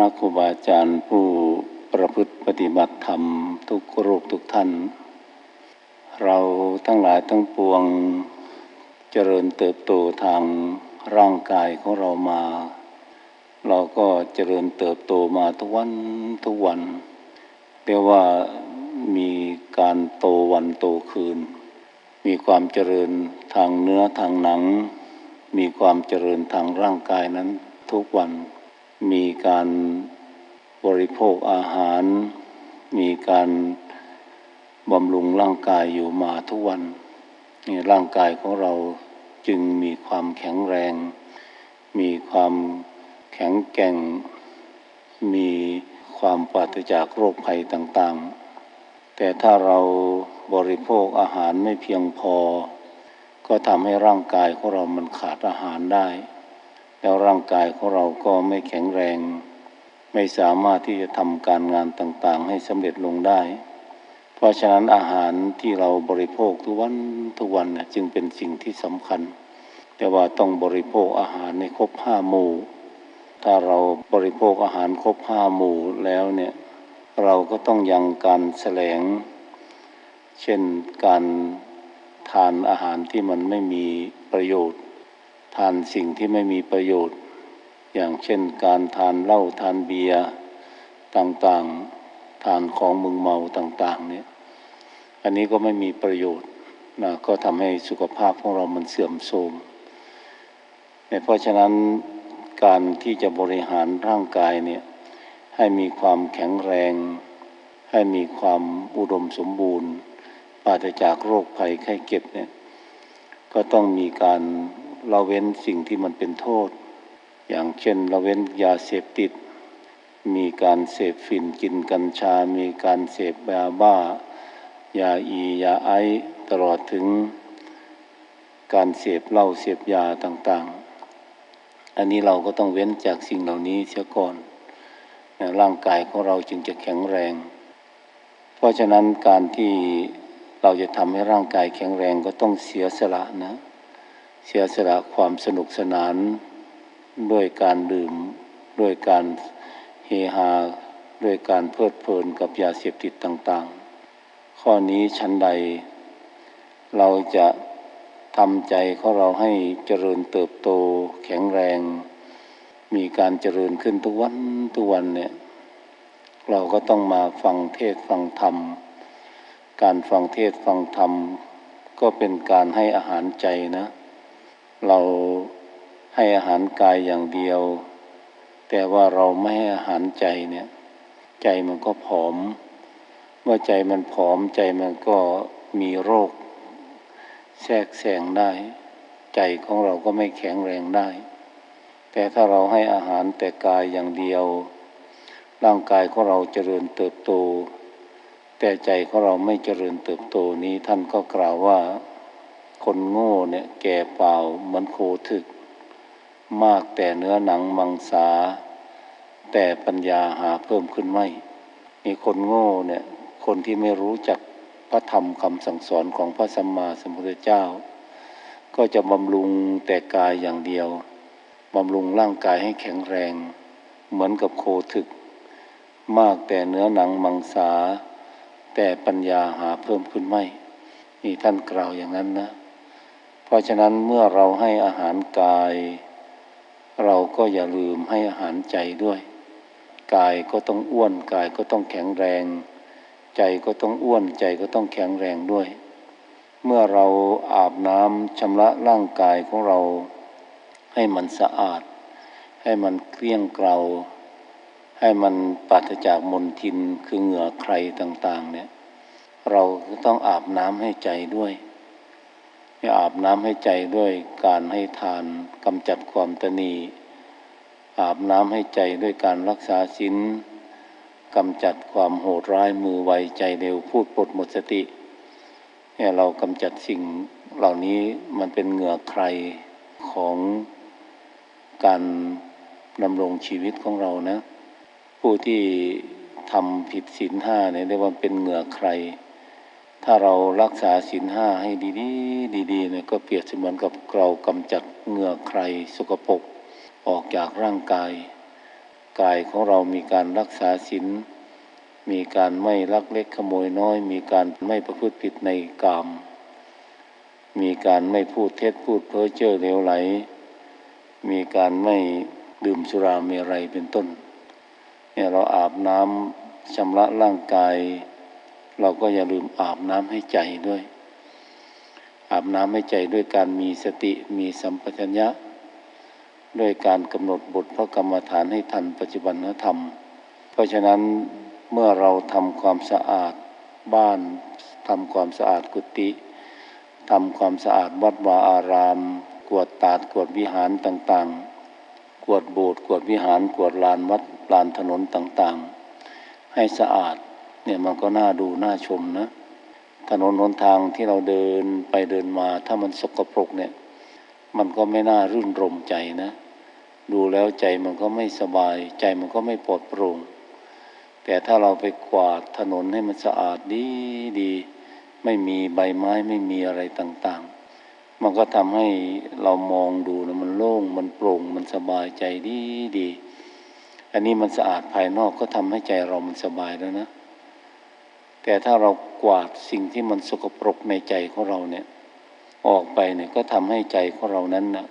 ณะครูบาอาจารย์ผู้ประพฤติปฏิบัติธรรมทุกรูปทุกท่าน เราทั้งหลายทั้งปวงเจริญเติบโตทางร่างกายของเรามา เราก็เจริญเติบโตมาทุกวันทุกวันเรียกว่ามีการโตวันโตคืน มีความเจริญทางเนื้อทางหนัง มีความเจริญทางร่างกายนั้นทุกวัน มีการบริโภคอาหาร มีการบำรุงร่างกายอยู่มาทุกวันนี่ร่างกายของเราจึงมีความแข็งแรง มีความแข็งแกร่ง มีความปราศจากโรคภัยต่างๆ แต่ถ้าเราบริโภคอาหารไม่เพียงพอ ก็ทำให้ร่างกายของเรามันขาดอาหารได้ แล้วร่างกายของเราก็ไม่แข็งแรง ไม่สามารถที่จะทำการงานต่างๆ ให้สำเร็จลงได้ เพราะฉะนั้นอาหารที่เราบริโภคทุกวันทุกวันเนี่ยจึงเป็นสิ่งที่สำคัญ แต่ว่าต้องบริโภคอาหารในครบห้าหมู่ ถ้าเราบริโภคอาหารครบห้าหมู่แล้วเนี่ยเราก็ต้องยังการแสลง เช่นการทานอาหารที่มันไม่มีประโยชน์ ทานสิ่งที่ไม่มีประโยชน์ อย่างเช่นการทานเหล้าทานเบียร์ต่างๆ ทานของมึงเมาต่าง ๆ เนี่ย อันนี้ก็ไม่มีประโยชน์นะก็ทำให้สุขภาพของเรามันเสื่อมโทรมเพราะฉะนั้นการที่จะบริหารร่างกายเนี่ยให้มีความแข็งแรง ให้มีความอุดมสมบูรณ์ปราศจากโรคภัยไข้เจ็บเนี่ยก็ต้องมีการ ละเว้นสิ่งที่มันเป็นโทษ อย่างเช่นละเว้นยาเสพติด มีการเสพฝิ่นกินกัญชา มีการเสพยาบ้า ยาอียาไอตลอดถึงการเสพเหล้าเสพยาต่างๆ อันนี้เราก็ต้องเว้นจากสิ่งเหล่านี้เสียก่อน ร่างกายของเราจึงจะแข็งแรง เพราะฉะนั้นการที่เราจะทำให้ร่างกายแข็งแรงก็ต้องเสียสละนะ เสียสละความสนุกสนาน ด้วยการดื่ม ด้วยการเฮฮา ด้วยการเพลิดเพลินกับยาเสพติดต่างๆ ข้อนี้ชั้นใด เราจะทำใจของเราให้เจริญเติบโตแข็งแรง มีการเจริญขึ้นทุกวันทุกวันเนี่ยเราก็ต้องมาฟังเทศฟังธรรม การฟังเทศฟังธรรม ก็เป็นการให้อาหารใจนะ เราให้อาหารกายอย่างเดียว แต่ว่าเราไม่ให้อาหารใจเนี่ย ใจมันก็ผอม เมื่อใจมันผอมใจมันก็มีโรค แทรกแซงได้ ใจของเราก็ไม่แข็งแรงได้ แต่ถ้าเราให้อาหารแต่กายอย่างเดียว ร่างกายของเราเจริญเติบโต แต่ใจของเราไม่เจริญเติบโตนี้ท่านก็กล่าวว่า คนโง่เนี่ยแก่เปล่าเหมือนโคถึก มากแต่เนื้อหนังมังสา แต่ปัญญาหาเพิ่มขึ้นไม่มีคนโง่เนี่ยคนที่ไม่รู้จักพระธรรมคำสั่งสอนของพระสัมมาสัมพุทธเจ้า ก็จะบำรุงแต่กายอย่างเดียวบำรุงร่างกายให้แข็งแรง เหมือนกับโคถึก มากแต่เนื้อหนังมังสา แต่ปัญญาหาเพิ่มขึ้นไม่นี่ท่านกล่าวอย่างนั้นนะ ราะฉะนั้นเมื่อเราให้อาหารกาย เราก็อย่าลืมให้อาหารใจด้วย กายก็ต้องอ้วนกายก็ต้องแข็งแรง ใจก็ต้องอ้วนใจก็ต้องแข็งแรงด้วย เมื่อเราอาบน้ำชำระร่างกายของเรา ให้มันสะอาด ให้มันเกลี้ยงเกลาให้มันปราศจากมลทินคือเหงื่อใครต่างๆเนี่ยเราต้องอาบน้ำให้ใจด้วย อาบน้ำให้ใจด้วยการให้ทานกำจัดความตนีอาบน้ำให้ใจด้วยการรักษาศีลกำจัดความโหดร้ายมือไวใจเร็วพูดปดหมดสติเนี่ยเรากำจัดสิ่งเหล่านี้มันเป็นเหงื่อใครของการดำรงชีวิตของเรานะ ผู้ที่ทำผิดศีลห้าเนี่ยเรียกว่าเป็นเหงื่อใคร ถ้าเรารักษาศีลห้าให้ดีๆดีๆเนี่ยก็เปรียบเสมือนกับเรากำจัดเหงื่อใครสกปรกออกจากร่างกาย กายของเรามีการรักษาศีลมีการไม่ลักเล็กขโมยน้อย มีการไม่ประพฤติผิดในกาม มีการไม่พูดเท็จพูดเพ้อเจ้อเลวไหล มีการไม่ดื่มสุราเมรัยเป็นต้นเนี่ยเราอาบน้ำชำระร่างกาย เราก็อย่าลืมอาบน้ำให้ใจด้วย อาบน้ำให้ใจด้วยการมีสติมีสัมปชัญญะ ด้วยการกำหนดบทพระกรรมฐานให้ทันปัจจุบันธรรม เพราะฉะนั้นเมื่อเราทำความสะอาดบ้านทำความสะอาดกุฏิทำความสะอาดวัดวาอาราม กวดตาดกวดวิหารต่างๆ กวดโบสถ์กวดวิหารกวดลานวัดลานถนนต่างๆ ให้สะอาด เนี่ยมันก็น่าดูน่าชมนะถนนหนทางที่เราเดินไปเดินมา ถ้ามันสกปรกเนี่ย มันก็ไม่น่ารื่นรมใจนะ ดูแล้วใจมันก็ไม่สบาย ใจมันก็ไม่ปลอดโปร่ง แต่ถ้าเราไปกวาดถนนให้มันสะอาดดีดี ไม่มีใบไม้ไม่มีอะไรต่างๆ มันก็ทำให้เรามองดูนะมันโล่ง มันโปร่ง มันสบายใจดีดี อันนี้มันสะอาดภายนอกก็ทำให้ใจเรามันสบายแล้วนะ แต่ถ้าเรากวาดสิ่งที่มันสกปรกในใจของเราเนี่ยออกไปเนี่ยก็ทำให้ใจของเรานั้นนะ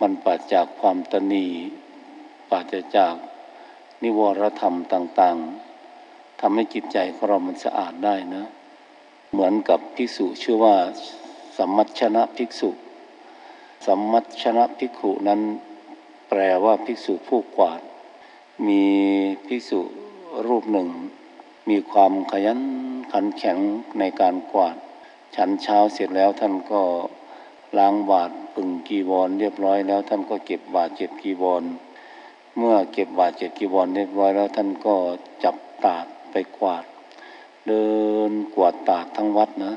มันปราศจากความตนีปราศจากนิวรธรรมต่าง ๆทำให้จิตใจของเรามันสะอาดได้นะ เหมือนกับภิกษุชื่อว่าสัมมัชนะภิกษุสัมมัชนะภิกขุนั้นแปลว่าภิกษุผู้กวาด มีภิกษุรูปหนึ่ง มีความขยันขันแข็งในการกวาด ฉันเช้าเสร็จแล้วท่านก็ล้างบาตรปึงกีวรเรียบร้อยแล้วท่านก็เก็บบาตรเจ็บกีวร เมื่อเก็บบาตรเจ็บกีวรเรียบร้อยแล้วท่านก็จับตาดไปกวาด เดินกวาดตาดทั้งวัดนะ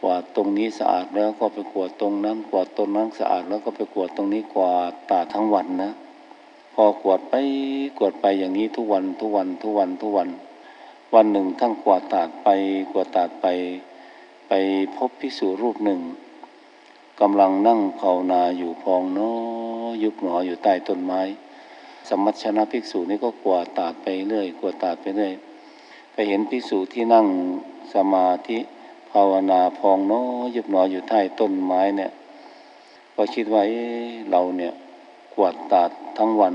กวาดตรงนี้สะอาดแล้วก็ไปกวาดตรงนั้น กวาดตรงนั้นสะอาดแล้วก็ไปกวาดตรงนี้กวาดตาดทั้งวันนะ พอกวาดไปกวาดไปอย่างนี้ทุกวันทุกวันทุกวันทุกวัน วันหนึ่งท่านกวาดตาดไปกวาดตาดไป ไปพบภิกษุรูปหนึ่งกำลังนั่งภาวนาอยู่พองเนอยุบหนออยู่ใต้ต้นไม้ สมัชนะภิกษุนี่ก็กวาดตาดไปเรื่อยกวาดตาดไปเรื่อยไปเห็นภิกษุที่นั่งสมาธิภาวนาพองเนอยุบหนออยู่ใต้ต้นไม้เนี่ยก็คิดว่าเอ๊ะเราเนี่ยกวาดตาดทั้งวัน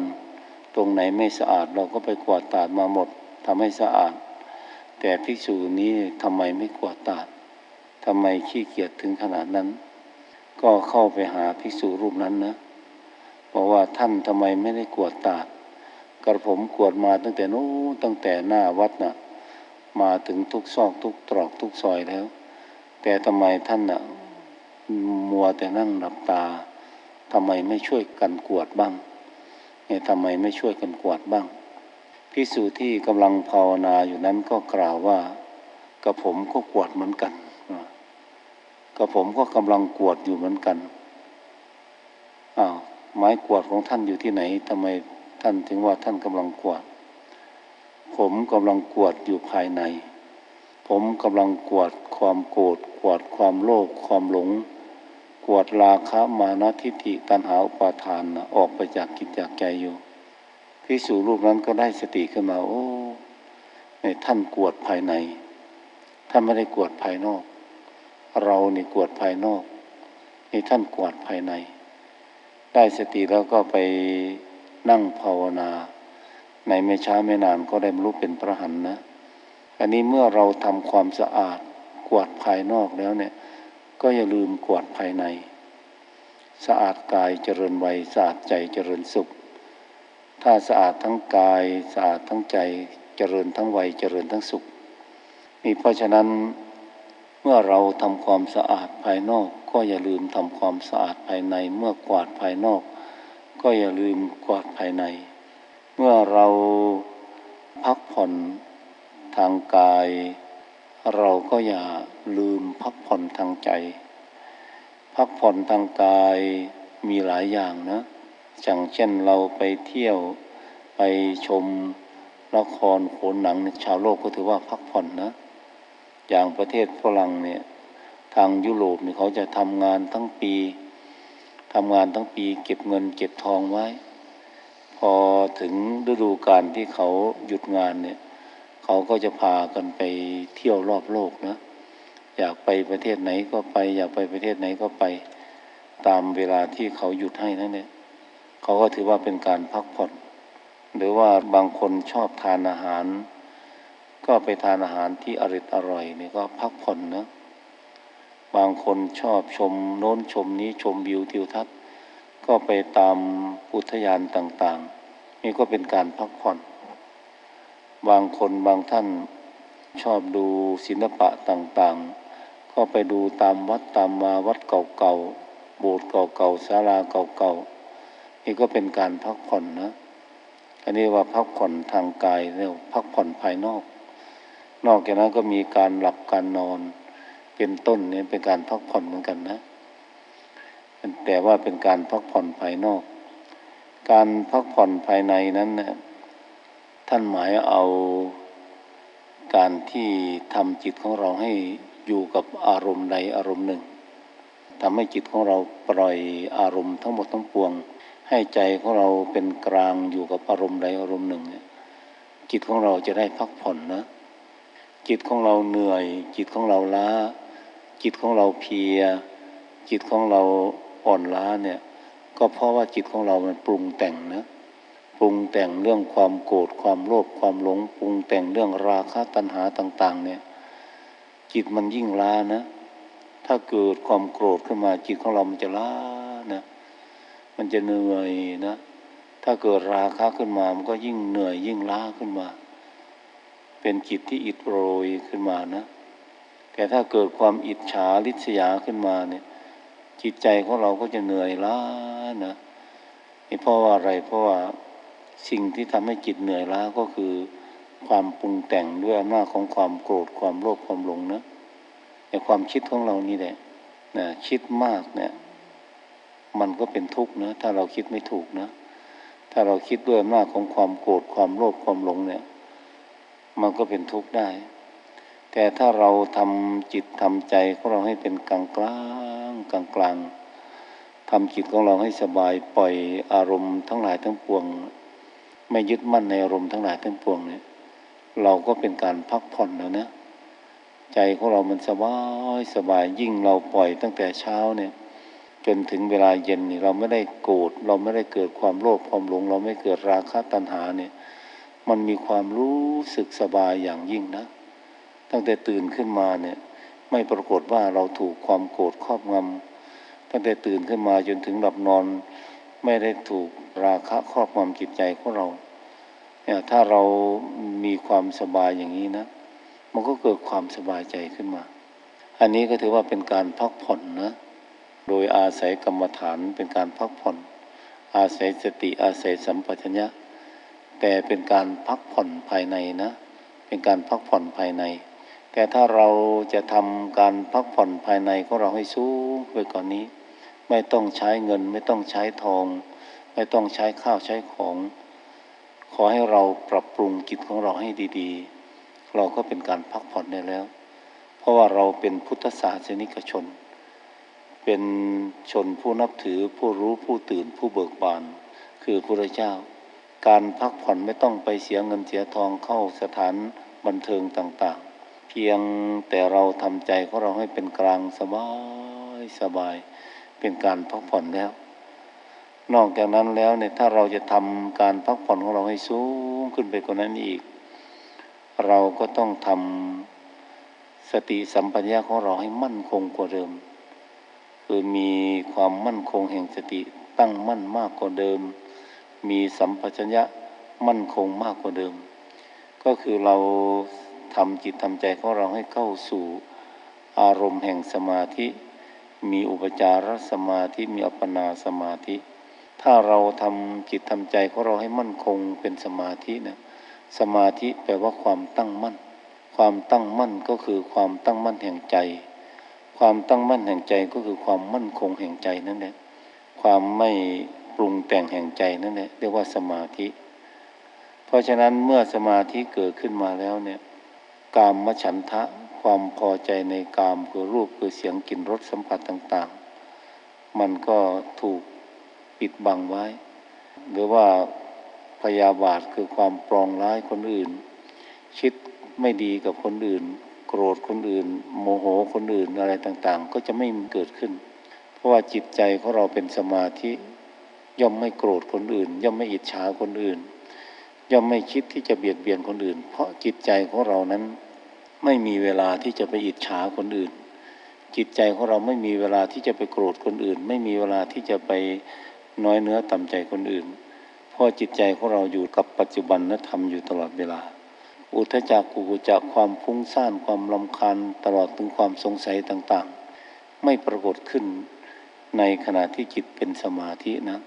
ตรงไหนไม่สะอาดเราก็ไปกวาดตาดมาหมดทำให้สะอาด แต่ภิกษุนี้ทำไมไม่กวาดตาดทำไมขี้เกียจถึงขนาดนั้น ก็เข้าไปหาภิกษุรูปนั้นนะบอกว่าท่านทำไมไม่ได้กวาดตาดกระผมกวดมาตั้งแต่นู้ตั้งแต่หน้าวัดน่ะ มาถึงทุกซอกทุกตรอกทุกซอยแล้ว แต่ทำไมท่านน่ะมัวแต่นั่งหลับตาทำไมไม่ช่วยกันกวดบ้างเนี่ยทำไมไม่ช่วยกันกวดบ้าง ภิกษุที่กำลังภาวนาอยู่นั้นก็กล่าวว่ากระผมก็กวดเหมือนกันกระผมก็กำลังกวดอยู่เหมือนกันอ้าวไม้กวดของท่านอยู่ที่ไหนทำไมท่านถึงว่าท่านกำลังกวด ผมกำลังกวดอยู่ภายใน ผมกำลังกวดความโกรธกวดความโลภความหลง กวดราคะมานะทิฏฐิตัณหาอุปาทานออกไปจากกิจจากใจอยู่ พิสูรูปนั้นก็ได้สติขึ้นมาโอ้ในท่านกวดภายใน ท่านไม่ได้กวดภายนอก เราเนี่กวดภายนอก นี่ท่านกวดภายใน ได้สติแล้วก็ไปนั่งภาวนา ในไม่ช้าไม่นานก็ได้บรรลุเป็นพระหันนะ อันนี้เมื่อเราทำความสะอาดกวาดภายนอกแล้วเนี่ย ก็อย่าลืมกวาดภายใน สะอาดกายเจริญวัยสะอาดใจเจริญสุข ถ้าสะอาดทั้งกายสะอาดทั้งใจเจริญทั้งวัยเจริญทั้งสุขนี่เพราะฉะนั้นเมื่อเราทำความสะอาดภายนอก ก็อย่าลืมทำความสะอาดภายใน เมื่อกวาดภายนอก ก็อย่าลืมกวาดภายใน เมื่อเราพักผ่อนทางกาย เราก็อย่าลืมพักผ่อนทางใจ พักผ่อนทางกายมีหลายอย่างนะ อย่างเช่นเราไปเที่ยวไปชมละครโขนหนังชาวโลกก็ถือว่าพักผ่อนนะ อย่างประเทศฝรั่งเนี่ยทางยุโรปเนี่ยเขาจะทำงานทั้งปีทำงานทั้งปี เก็บเงินเก็บทองไว้ พอถึงฤดูกาลที่เขาหยุดงานเนี่ยเขาก็จะพากันไปเที่ยวรอบโลกนะอยากไปประเทศไหนก็ไป อยากไปประเทศไหนก็ไป ตามเวลาที่เขาหยุดให้นั่นเนี่ย เขาก็ถือว่าเป็นการพักผ่อน หรือว่าบางคนชอบทานอาหาร ก็ไปทานอาหารที่อริดอร่อยนี่ก็พักผ่อนนะ บางคนชอบชมโน้นชมนี้ชมวิวทิวทัศน์ ก็ไปตามอุทยานต่างๆ นี่ก็เป็นการพักผ่อน บางคนบางท่านชอบดูศิลปะต่างๆ ก็ไปดูตามวัดตามมาวัดเก่าๆ โบสถ์เก่าๆศาลาเก่าๆ นี่ก็เป็นการพักผ่อนนะ อันนี้ว่าพักผ่อนทางกายเรียกพักผ่อนภายนอก นอกจากนั้นก็มีการหลับการนอน เป็นต้นนี่เป็นการพักผ่อนเหมือนกันนะแต่ว่าเป็นการพักผ่อนภายนอก การพักผ่อนภายในนั้นนะท่านหมายเอาการที่ทำจิตของเราให้อยู่กับอารมณ์ใดอารมณ์หนึ่งทำให้จิตของเราปล่อยอารมณ์ทั้งหมดทั้งปวง ให้ใจของเราเป็นกลางอยู่กับอารมณ์ใดอารมณ์หนึ่งเนี่ยจิตของเราจะได้พักผ่อนนะ จิตของเราเหนื่อย จิตของเราล้า จิตของเราเพีย จิตของเราอ่อนล้าเนี่ยก็เพราะว่าจิตของเรามันปรุงแต่งนะปรุงแต่งเรื่องความโกรธความโลภความหลงปรุงแต่งเรื่องราคะตัณหาต่าง ๆ เนี่ย จิตมันยิ่งล้านะ ถ้าเกิดความโกรธขึ้นมาจิตของเรามันจะล้า มันจะเหนื่อยนะ ถ้าเกิดราคะขึ้นมา มันก็ยิ่งเหนื่อยยิ่งล้าขึ้นมา เป็นจิตที่อิดโรยขึ้นมานะ แต่ถ้าเกิดความอิจฉาริษยาขึ้นมาเนี่ย จิตใจของเราก็จะเหนื่อยล้านะนี่เพราะว่าอะไร เพราะว่าสิ่งที่ทำให้จิตเหนื่อยล้าก็คือความปรุงแต่งด้วยอำนาจของความโกรธความโลภความหลงนะในความคิดของเรานี่แหละนะคิดมากเนี่ย มันก็เป็นทุกข์นะถ้าเราคิดไม่ถูกนะ ถ้าเราคิดด้วยอำนาจของความโกรธความโลภความหลงเนี่ย มันก็เป็นทุกข์ได้ แต่ถ้าเราทำจิตทำใจของเราให้เป็นกลางกลางกลางกลางทำจิตของเราให้สบายปล่อยอารมณ์ทั้งหลายทั้งปวง ไม่ยึดมั่นในอารมณ์ทั้งหลายทั้งปวงเนี่ย เราก็เป็นการพักผ่อนแล้วนะใจของเรามันสบายสบายยิ่งเราปล่อยตั้งแต่เช้าเนี่ย จนถึงเวลาเย็นนี่เราไม่ได้โกรธเราไม่ได้เกิดความโลภความหลง เราไม่เกิดราคะตัณหาเนี่ยมันมีความรู้สึกสบายอย่างยิ่งนะ ตั้งแต่ตื่นขึ้นมาเนี่ยไม่ปรากฏว่าเราถูกความโกรธครอบงำตั้งแต่ตื่นขึ้นมาจนถึงหลับนอน ไม่ได้ถูกราคะครอบงำจิตใจของเราเนี่ยถ้าเรามีความสบายอย่างนี้นะ มันก็เกิดความสบายใจขึ้นมา อันนี้ก็ถือว่าเป็นการพักผ่อนนะ โดยอาศัยกรรมฐานเป็นการพักผ่อน อาศัยสติอาศัยสัมปชัญญะ แต่เป็นการพักผ่อนภายในนะ เป็นการพักผ่อนภายใน แต่ถ้าเราจะทำการพักผ่อนภายในของเราให้สูงไปก่อนนี้ ไม่ต้องใช้เงินไม่ต้องใช้ทอง ไม่ต้องใช้ข้าวใช้ของ ขอให้เราปรับปรุงจิตของเราให้ดีๆ เราก็เป็นการพักผ่อนได้แล้ว เพราะว่าเราเป็นพุทธศาสนิกชน เป็นชนผู้นับถือผู้รู้ผู้ตื่นผู้เบิกบาน คือพระเจ้า การพักผ่อนไม่ต้องไปเสียเงินเสียทองเข้าสถานบันเทิงต่างๆ เพียงแต่เราทำใจของเราให้เป็นกลางสบายสบาย เป็นการพักผ่อนแล้ว นอกจากนั้นแล้วเนี่ยถ้าเราจะทำการพักผ่อนของเราให้สูงขึ้นไปกว่านั้นอีก เราก็ต้องทำสติสัมปชัญญะของเราให้มั่นคงกว่าเดิม คือมีความมั่นคงแห่งสติตั้งมั่นมากกว่าเดิม มีสัมปชัญญะมั่นคงมากกว่าเดิม ก็คือเราทำจิตทำใจของเราให้เข้าสู่อารมณ์แห่งสมาธิ มีอุปจารสมาธิมีอัปปนาสมาธิ ถ้าเราทำจิตทำใจของเราให้มั่นคงเป็นสมาธินะสมาธิแปลว่าความตั้งมั่น ความตั้งมั่นก็คือความตั้งมั่นแห่งใจ ความตั้งมั่นแห่งใจก็คือความมั่นคงแห่งใจนั่นแหละ ความไม่ปรุงแต่งแห่งใจนั่นแหละเรียกว่าสมาธิ เพราะฉะนั้นเมื่อสมาธิเกิดขึ้นมาแล้วเนี่ยกามมฉันทะความพอใจในกามคือรูปคือเสียงกลิ่นรสสัมผัสต่างๆ มันก็ถูกปิดบังไว้ หรือว่าพยาบาทคือความปรองร้ายคนอื่น คิดไม่ดีกับคนอื่น โกรธคนอื่น โมโหคนอื่นอะไรต่างๆ ก็จะไม่เกิดขึ้น เพราะว่าจิตใจของเราเป็นสมาธิ ย่อมไม่โกรธคนอื่น ย่อมไม่อิจฉาคนอื่น ย่อมไม่คิดที่จะเบียดเบียนคนอื่น เพราะจิตใจของเรานั้นไม่มีเวลาที่จะไปอิจฉาคนอื่น จิตใจของเราไม่มีเวลาที่จะไปโกรธคนอื่น ไม่มีเวลาที่จะไปน้อยเนื้อต่ำใจคนอื่น เพราะจิตใจของเราอยู่กับปัจจุบันและทำอยู่ตลอดเวลา อุทจักกุกุจักความฟุ้งซ่านความลำคาญตลอดถึงความสงสัยต่างๆ ไม่ปรากฏขึ้นในขณะที่จิตเป็นสมาธินะ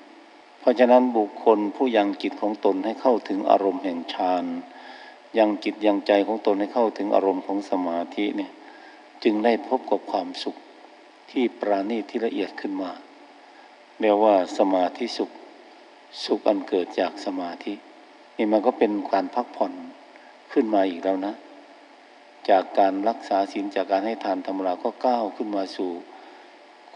เพราะฉะนั้นบุคคลผู้ยังจิตของตนให้เข้าถึงอารมณ์แห่งฌานยังจิตยังใจของตนให้เข้าถึงอารมณ์ของสมาธิเนี่ยจึงได้พบกับความสุขที่ปราณีตที่ละเอียดขึ้นมาเรียกว่าสมาธิสุข สุขอันเกิดจากสมาธิ นี่มันก็เป็นการพักผ่อน ขึ้นมาอีกแล้วนะ จากการรักษาศีลจากการให้ทานธรรมราก็ก้าวขึ้นมาสู่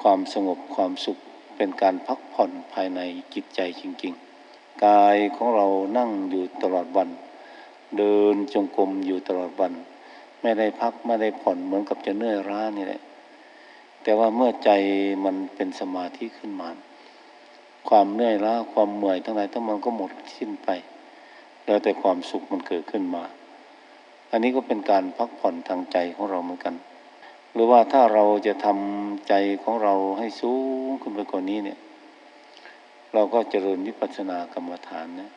ความสงบความสุขเป็นการพักผ่อนภายในจิตใจจริง ๆ กายของเรานั่งอยู่ตลอดวัน เดินจงกรมอยู่ตลอดวัน ไม่ได้พักไม่ได้ผ่อนเหมือนกับจะเนื่อยล้านี่แหละแต่ว่าเมื่อใจมันเป็นสมาธิขึ้นมา ความเหนื่อยล้าความเมื่อยทั้งหลายทั้งมวลก็หมดสิ้นไป แล้วแต่ความสุขมันเกิดขึ้นมา อันนี้ก็เป็นการพักผ่อนทางใจของเราเหมือนกัน หรือว่าถ้าเราจะทำใจของเราให้สูงขึ้นไปกว่านี้เนี่ย เราก็เจริญวิปัสสนากรรมฐานนะ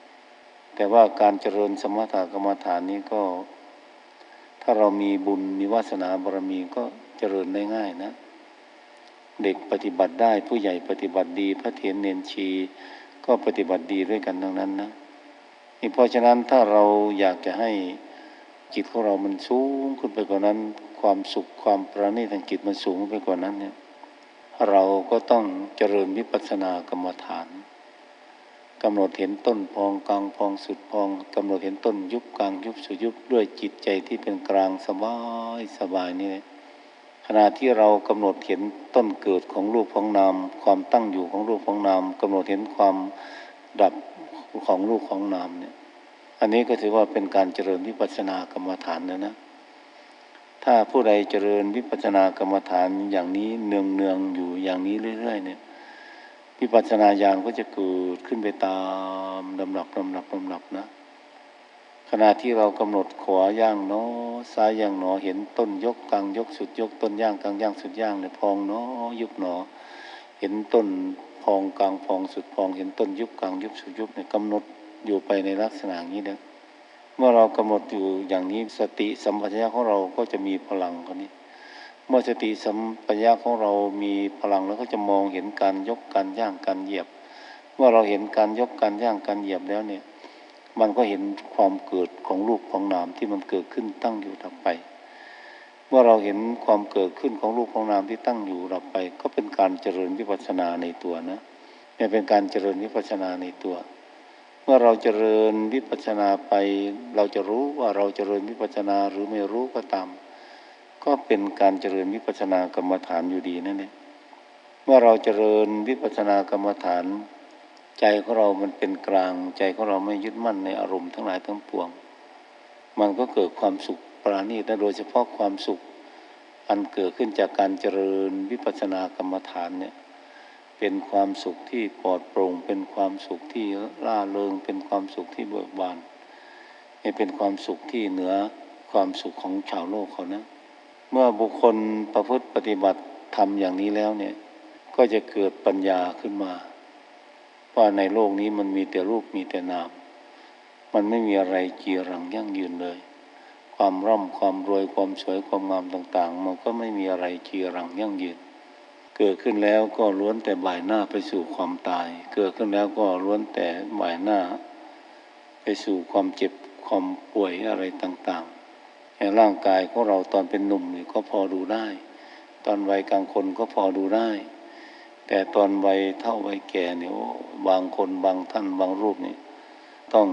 แต่ว่าการเจริญสมถกรรมฐานนี้ก็ ถ้าเรามีบุญมีวาสนาบารมีก็เจริญได้ง่ายนะ เด็กปฏิบัติได้ผู้ใหญ่ปฏิบัติดีพระเถรเนนชี ก็ปฏิบัติดีด้วยกันทั้งนั้นนะนี่เพราะฉะนั้นถ้าเราอยากจะให้ จิตของเรามันสูงขึ้นไปกว่านั้น ความสุขความประณีตทางจิตมันสูงไปกว่านั้นเนี่ยเราก็ต้องเจริญวิปัสสนากรรมฐานกำหนดเห็นต้นพองกลางพองสุดพองกำหนดเห็นต้นยุบกลางยุบสุดยุบด้วยจิตใจที่เป็นกลางสบายสบายนี่ขณะที่เรากำหนดเห็นต้นเกิดของรูปของนามความตั้งอยู่ของรูปของนามกำหนดเห็นความดับของรูปของนามเนี่ย อันนี้ก็ถือว่าเป็นการเจริญวิปัสสนากรรมฐานนะนะ ถ้าผู้ใดเจริญวิปัสสนากรรมฐานอย่างนี้เนืองเนืองอยู่อย่างนี้เรื่อย ๆ เนี่ยวิปัสสนาญาณก็จะเกิดขึ้นไปตามลำดับลำดับลำดับนะ ขณะที่เรากำหนดขวาย่างเนอซ้ายย่างหนอเห็นต้นยกกลางยกสุดยกต้นย่างกลางย่างสุดย่างเนี่ยพองเนอยุบหนอ เห็นต้นพองกลางพองสุดพอง เห็นต้นยุบกลางยุบสุดยุบเนี่ยกำหนด อยู่ไปในลักษณะนี้นี่ยเมื่อเรากำหนดอยู่อย่างนี้สติสัมปชัญญะของเราก็จะมีพลังคนนี้ เมื่อสติสัมปชัญญะของเรามีพลังแล้วก็จะมองเห็นการยกการย่างการเหยียบ เมื่อเราเห็นการยกการย่างการเหยียบแล้วเนี่ย มันก็เห็นความเกิดของรูปของนามที่มันเกิดขึ้นตั้งอยู่ดับไป เมื่อเราเห็นความเกิดขึ้นของรูปของนามที่ตั้งอยู่ดับไป ก็เป็นการเจริญวิปัสสนาในตัวนะเนี่ยเป็นการเจริญวิปัสสนาในตัว มื่อเราเจริญวิปัสสนาไป เราจะรู้ว่าเราเจริญวิปัสสนาหรือไม่รู้ก็ตาม ก็เป็นการเจริญวิปัสสนากรรมฐานอยู่ดีนั่นเองเมื่อเราเจริญวิปัสสนากรรมฐาน ใจของเรามันเป็นกลาง ใจของเราไม่ยึดมั่นในอารมณ์ทั้งหลายทั้งปวง มันก็เกิดความสุขปราณีตและโดยเฉพาะความสุข อันเกิดขึ้นจากการเจริญวิปัสสนากรรมฐานเนี่ย เป็นความสุขที่ปลอดโปร่ง เป็นความสุขที่ล่าเริง เป็นความสุขที่เบิกบานนี่เป็นความสุขที่เหนือความสุขของชาวโลกเขานะ เมื่อบุคคลประพฤติปฏิบัติทำอย่างนี้แล้วเนี่ย ก็จะเกิดปัญญาขึ้นมา ว่าในโลกนี้มันมีแต่รูปมีแต่นาม มันไม่มีอะไรจีรังยั่งยืนเลย ความร่ำความรวยความสวยความงามต่าง ๆ มันก็ไม่มีอะไรจีรังยั่งยืน เกิดขึ้นแล้วก็ล้วนแต่บ่ายหน้าไปสู่ความตาย เกิดขึ้นแล้วก็ล้วนแต่บ่ายหน้า ไปสู่ความเจ็บความป่วยอะไรต่างๆในร่างกายของเราตอนเป็นหนุ่มนี่ก็พอดูได้ ตอนวัยกลางคนก็พอดูได้ แต่ตอนวัยเท่าวัยแก่เนี่ยบางคนบางท่านบางรูปนี่ต้อง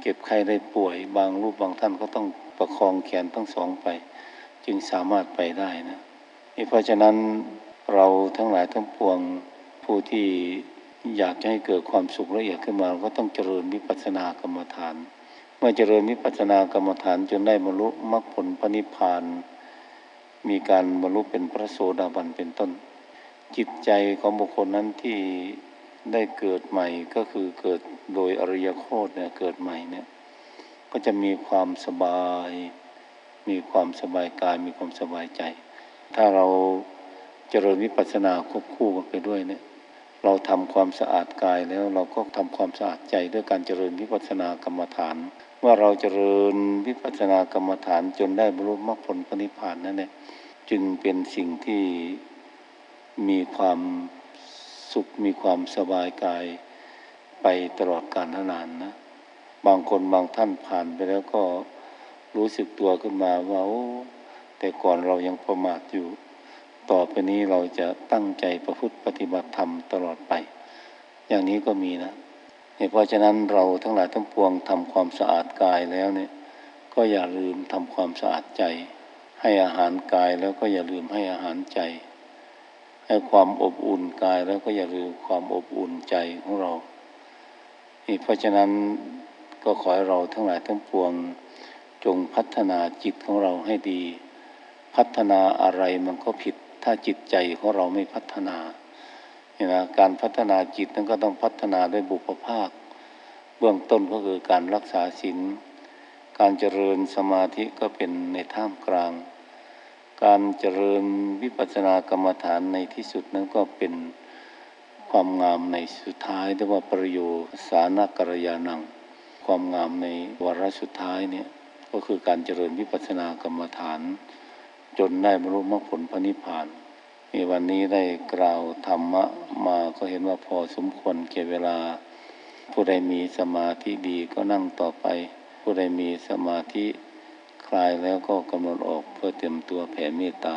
เก็บไข้ได้ป่วย บางรูปบางท่านก็ต้องประคองแขนทั้งสองไป จึงสามารถไปได้นะนี่เพราะฉะนั้น เราทั้งหลายทั้งปวงผู้ที่อยากจะให้เกิดความสุขละเอียดขึ้นมาเราก็ต้องเจริญวิปัสสนากรรมฐาน เมื่อเจริญวิปัสสนากรรมฐานจนได้บรรลุมรรคผลพระนิพพาน มีการบรรลุเป็นพระโสดาบันเป็นต้น จิตใจของบุคคลนั้นที่ได้เกิดใหม่ก็คือเกิดโดยอริยโคตเนี่ยเกิดใหม่เนี่ยก็จะมีความสบาย มีความสบายกายมีความสบายใจ ถ้าเรา เจริญวิปัสสนาควบคู่กันไปด้วยเนี่ย เราทำความสะอาดกายแล้วเราก็ทำความสะอาดใจด้วยการเจริญวิปัสสนากรรมฐาน เมื่อเราเจริญวิปัสสนากรรมฐานจนได้บรรลุมรรคผลพระนิพพานนั่นแหละจึงเป็นสิ่งที่มีความสุขมีความสบายกายไปตลอดกาลนานนะ บางคนบางท่านผ่านไปแล้วก็รู้สึกตัวขึ้นมาว่าโอ้แต่ก่อนเรายังประมาทอยู่ ต่อไปนี้เราจะตั้งใจประพฤติปฏิบัติธรรมตลอดไป อย่างนี้ก็มีนะเพราะฉะนั้นเราทั้งหลายทั้งปวงทำความสะอาดกายแล้วเนี่ย ก็อย่าลืมทำความสะอาดใจ ให้อาหารกายแล้วก็อย่าลืมให้อาหารใจ ให้ความอบอุ่นกายแล้วก็อย่าลืมความอบอุ่นใจของเราเพราะฉะนั้นก็ขอให้เราทั้งหลายทั้งปวงจงพัฒนาจิตของเราให้ดี พัฒนาอะไรมันก็ผิด ถ้าจิตใจของเราไม่พัฒนาเนี่ยนะการพัฒนาจิตนั้นก็ต้องพัฒนาด้วยบุพภาค เบื้องต้นก็คือการรักษาศีลการเจริญสมาธิก็เป็นในท่ามกลาง การเจริญวิปัสสนากรรมฐานในที่สุดนั้นก็เป็นความงามในสุดท้ายเรียกว่าประโยชน์สานกรยานัง ความงามในวาระสุดท้ายเนี่ยก็คือการเจริญวิปัสสนากรรมฐาน จนได้บรรลุมรรคผลพระนิพพานมีวันนี้ได้กล่าวธรรมะมาก็เห็นว่าพอสมควรเก็บเวลา ผู้ใดมีสมาธิดีก็นั่งต่อไป ผู้ใดมีสมาธิคลายแล้วก็กำหนดออกเพื่อเตรียมตัวแผ่เมตตา